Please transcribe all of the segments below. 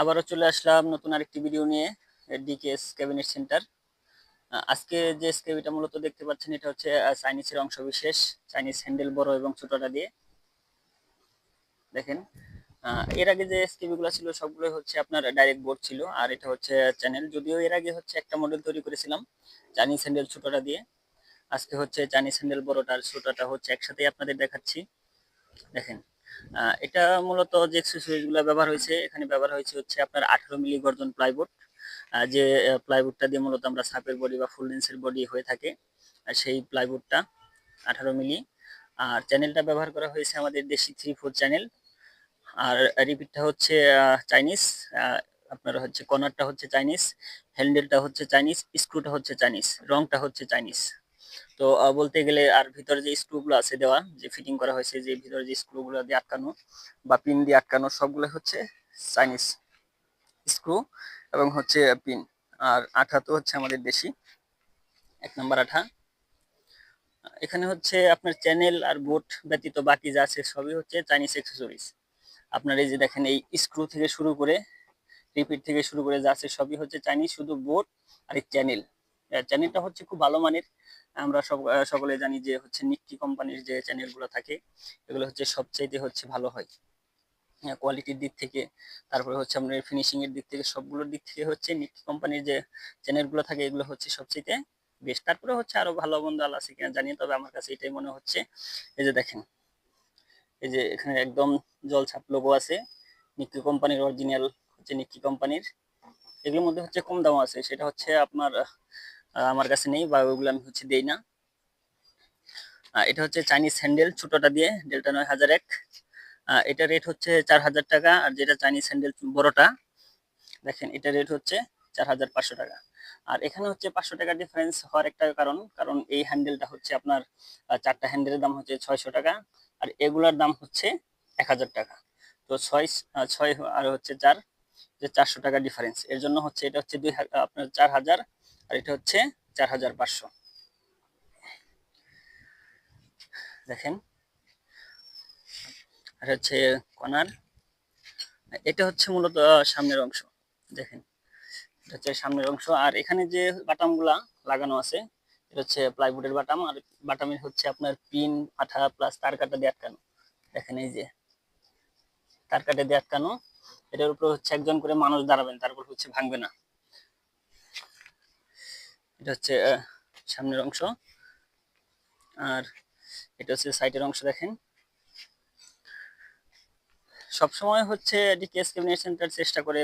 আবারও চলে আসলাম নতুন আরেকটি ভিডিও নিয়ে ডিকেএস ক্যাবিনেট সেন্টার আজকে যে স্কেবিটা মূলত দেখতে পাচ্ছেন, এটা হচ্ছে চাইনিজের অংশ বিশেষ চাইনিজ হ্যান্ডেল বড় এবং ছোটটা দিয়ে। দেখেন এর আগে যে স্কেবিগুলো ছিল সবগুলো হচ্ছে আপনার ডাইরেক্ট বোর্ড ছিল। আর এটা হচ্ছে চ্যানেল যদিও এর আগে হচ্ছে একটা মডেল তৈরি করেছিলাম চাইনিজ হ্যান্ডেল ছোটটা দিয়ে। আজকে হচ্ছে চাইনিজ হ্যান্ডেল বড়টা আর ছোটটা হচ্ছে একসাথেই আপনাদের দেখাচ্ছি। দেখেন এটা মূলত যে অ্যাক্সেসরিজগুলো ব্যবহার হয়েছে, এখানে ব্যবহার হয়েছে হচ্ছে আপনার আঠারো মিলি গর্জন প্লাইবোর্ড যে প্লাইবোর্ডটা দিয়ে মূলত আমরা সাপের বডি বা ফুল লেন্সের বডি হয়ে থাকে সেই প্লাইবোর্ডটা আঠারো মিলি। আর চ্যানেলটা ব্যবহার করা হয়েছে আমাদের দেশি থ্রি ফোর চ্যানেল আর রিপিটটা হচ্ছে চাইনিজ আপনার হচ্ছে কর্নারটা হচ্ছে চাইনিজ হ্যান্ডেলটা হচ্ছে চাইনিজ স্ক্রুটা হচ্ছে চাইনিজ রংটা হচ্ছে চাইনিজ তো বলতে গেলে আর ভিতরে যে স্ক্রুগুলো আছে দেওয়া, যে ফিটিং করা হয়েছে, যে ভিতরে যে স্ক্রুগুলো দিয়ে আটকানো বা পিন দিয়ে আটকানো সবগুলো হচ্ছে চাইনিজ স্ক্রু এবং হচ্ছে পিন আর আঠা তো হচ্ছে আমাদের দেশি, এক নম্বর আঠা। এখানে হচ্ছে আপনার চ্যানেল আর বোট ব্যতীত বাকি যা আছে সবই হচ্ছে চাইনিজ অ্যাক্সেসরিজ আপনার এই যে দেখেন, এই স্ক্রু থেকে শুরু করে রিপিট থেকে শুরু করে যা আছে সবই হচ্ছে চাইনিজ শুধু বোট আর এই চ্যানেল চ্যানেলটা হচ্ছে খুব ভালো মানের। আমরা সব সকলে জানি যে হচ্ছে নিক্কি কোম্পানির যে চ্যানেলগুলো থাকে, এগুলো হচ্ছে সবচাইতে হচ্ছে ভালো হয়। কোয়ালিটির দিক থেকে, তারপরে হচ্ছে আপনার ফিনিশিং এর দিক থেকে, সবগুলোর দিক থেকে হচ্ছে নিক্কি কোম্পানির যে চ্যানেলগুলো থাকে, এগুলো হচ্ছে সবচাইতে বেশ তারপরে হচ্ছে আরও ভালো মন্দ আলো আছে কিনা জানি, তবে আমার কাছে এটাই মনে হচ্ছে। এই যে দেখেন, এই যে এখানে একদম জলছাপ লোগো আছে নিক্কি কোম্পানির অরিজিনাল হচ্ছে নিক্কি কোম্পানির। এগুলোর মধ্যে হচ্ছে কম দাম আছে, সেটা হচ্ছে আপনার আমার কাছে নেই বা ওইগুলো আমি হচ্ছে দেই না। এটা হচ্ছে চাইনিজ হ্যান্ডেল ছোটটা দিয়ে, ডেল্টা নয় হাজার এক। এটা রেট হচ্ছে চার হাজার টাকা আর যেটা চাইনিজ হ্যান্ডেল বড়টা, দেখেন এটা রেট হচ্ছে চার হাজার পাঁচশো টাকা। আর এখানে হচ্ছে পাঁচশো টাকা ডিফারেন্স হওয়ার একটা কারণ কারণ এই হ্যান্ডেলটা হচ্ছে আপনার চারটা হ্যান্ডেলের দাম হচ্ছে ছয়শো টাকা আর এগুলার দাম হচ্ছে এক হাজার টাকা। তো ছয় ছয় আর হচ্ছে চার, যে চারশো টাকা ডিফারেন্স এর জন্য হচ্ছে এটা হচ্ছে দুই আপনার চার হাজার আর এটা হচ্ছে চার হাজার পাঁচশো। দেখেন। আর হচ্ছে কর্নার এটা হচ্ছে মূলত সামনের অংশ। দেখেন, এটা হচ্ছে সামনের অংশ। আর এখানে যে বাটামগুলা লাগানো আছে, এটা হচ্ছে প্লাইউডের বাটাম। আর বাটামের হচ্ছে আপনার পিন আঠা প্লাস তার কাটা দিয়ে আটকানো। দেখেন এই যে, তার কাটা দিয়ে আটকানো। এটার উপর হচ্ছে একজন করে মানুষ দাঁড়াবেন তারপর হচ্ছে ভাঙবে না। এটা হচ্ছে সামনের অংশ। আর এটা হচ্ছে সাইডের অংশ, দেখেন। সবসময় হচ্ছে ডিকেএস ক্যাবিনেট সেন্টার চেষ্টা করে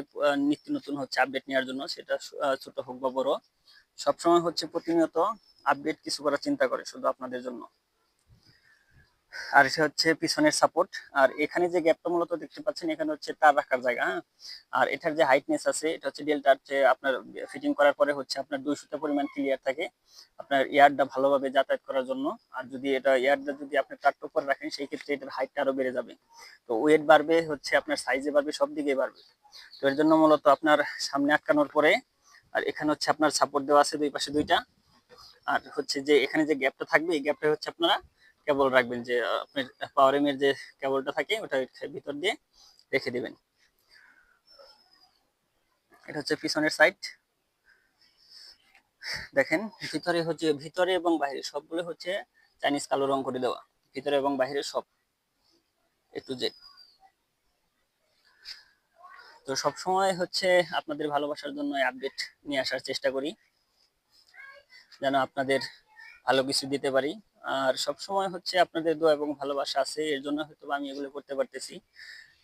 নিত্য নতুন হচ্ছে আপডেট নেওয়ার জন্য। সেটা ছোট হোক বা বড়। সবসময় হচ্ছে প্রতিনিয়ত আপডেট কিছু করার চিন্তা করে, শুধু আপনাদের জন্য। আর এটা হচ্ছে পিছনের সাপোর্ট আর এখানে যে গ্যাপটা মূলত দেখতে পাচ্ছেন, এখানে হচ্ছে তার রাখার জায়গা হ্যাঁ? আর এটার যে হাইটনেস আছে, এটা হচ্ছে ডেলটার যে আপনার ফিটিং করার পরে হচ্ছে আপনার দুইশোটা পরিমাণ ক্লিয়ার থাকে আপনার এয়ারটা ভালোভাবে যাতায়াত করার জন্য। আর যদি এটা এয়ারটা যদি আপনি তার করে রাখেন, সেই ক্ষেত্রে এটার হাইটটা আরও বেড়ে যাবে। তো ওয়েট বাড়বে, হচ্ছে আপনার সাইজে বাড়বে, সব দিকে বাড়বে। তো এর জন্য মূলত আপনার সামনে আটকানোর পরে, আর এখানে হচ্ছে আপনার সাপোর্ট দেওয়া আছে দুই পাশে দুইটা। আর হচ্ছে যে এখানে যে গ্যাপটা থাকবে, এই গ্যাপটা হচ্ছে আপনারা কেবল রাখবেন যে আপনার পাওয়ার এর যে কেবলটা থাকে, ওটা ভিতর দিয়ে রেখে দিবেন। এটা হচ্ছে পিছনের সাইড দেখেন, ভিতরে হচ্ছে, ভিতরে এবং বাইরে সবগুলো হচ্ছে চাইনিজ কালো রং করে দেওয়া। ভিতরে এবং বাইরে সব এ টু জেড তো সব সময় হচ্ছে আপনাদের ভালোবাসার জন্য আপডেট নিয়ে আসার চেষ্টা করি, যেন আপনাদের ভালো কিছু দিতে পারি। আর সব সময় হচ্ছে আপনাদের দোয়া এবং ভালোবাসা আছে, এর জন্য হয়তো আমি এগুলো করতে পারতেছি।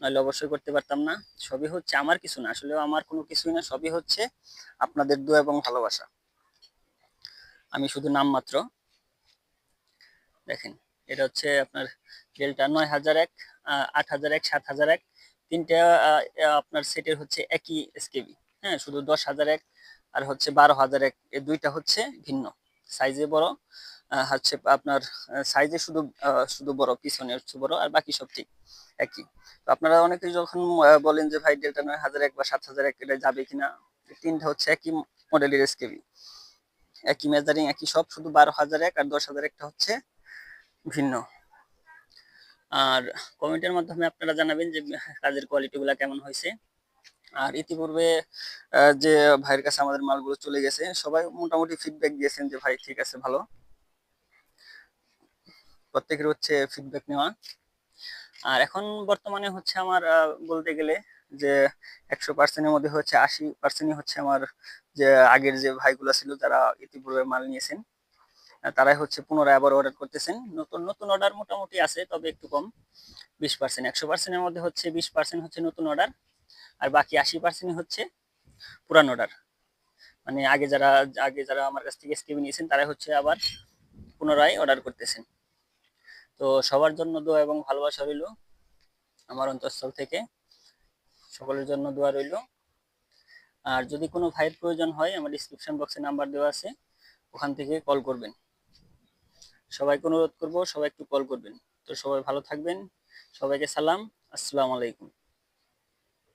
নাহলে অবশ্যই করতে পারতাম না। সবই হচ্ছে আমার কিছু না আসলে আমার কোনো কিছুই না, সবই হচ্ছে আপনাদের দোয়া এবং ভালোবাসা। আমি শুধু নাম মাত্র। দেখেন, এটা হচ্ছে আপনার ডেলটা নয় হাজার এক আট হাজার এক, সাত হাজার এক। তিনটা আপনার সেটের হচ্ছে একই এসকেবি হ্যাঁ শুধু দশ হাজার এক আর হচ্ছে বারো হাজার এক। এই দুইটা হচ্ছে ভিন্ন। সাইজে বড় হচ্ছে আপনার সাইজে শুধু শুধু বড়, পিছনে হচ্ছে বড়, আর বাকি সব ঠিক, একই। তো আপনারা অনেকে যখন বলেন যে, ভাই ডেল্টা নয়, হাজার এক বা সাত হাজার এক, এটা যাবে কিনা? তিনটা হচ্ছে একই মডেলের এসকেবি একই মেজারিং একই সব, শুধু বারো হাজার এক আর দশ হাজার একটা হচ্ছে ভিন্ন। আর কমেন্টের মাধ্যমে আপনারা জানাবেন যে, কাজের কোয়ালিটি গুলা কেমন হয়েছে। আর ইতিপূর্বে যে ভাইয়ের কাছে আমাদের মালগুলো চলে গেছে, সবাই মোটামুটি ফিডব্যাক দিয়েছেন যে, ভাই, ঠিক আছে, ভালো। প্রত্যেকের হচ্ছে ফিডব্যাক নেওয়া। আর এখন বর্তমানে হচ্ছে আমার বলতে গেলে যে একশো পার্সেন্টের মধ্যে হচ্ছে আশি পার্সেন্টই হচ্ছে আমার যে আগের যে ভাইগুলো ছিল যারা ইতিপূর্বে মাল নিয়েছেন। তারাই হচ্ছে পুনরায় আবার অর্ডার করতেছেন। নতুন নতুন অর্ডার মোটামুটি আছে, তবে একটু কম। বিশ পার্সেন্ট একশো পার্সেন্টের মধ্যে হচ্ছে বিশ পার্সেন্ট হচ্ছে নতুন অর্ডার আর বাকি আশি পার্সেন্ট হচ্ছে পুরান অর্ডার মানে আগে যারা আগে যারা আমার কাছ থেকে স্কিম নিয়েছেন তারা হচ্ছে আবার পুনরায় অর্ডার করতেছেন। তো সবার জন্য দোয়া এবং ভালোবাসা রইল আমার অন্তঃস্থল থেকে। সকলের জন্য দোয়া রইল। আর যদি কোনো ভাইয়ের প্রয়োজন হয়, আমার ডিসক্রিপশন বক্সে নাম্বার দেওয়া আছে, ওখান থেকে কল করবেন। সবাইকে অনুরোধ করব, সবাই একটু কল করবেন। তো সবাই ভালো থাকবেন। সবাইকে সালাম। আসসালামু আলাইকুম।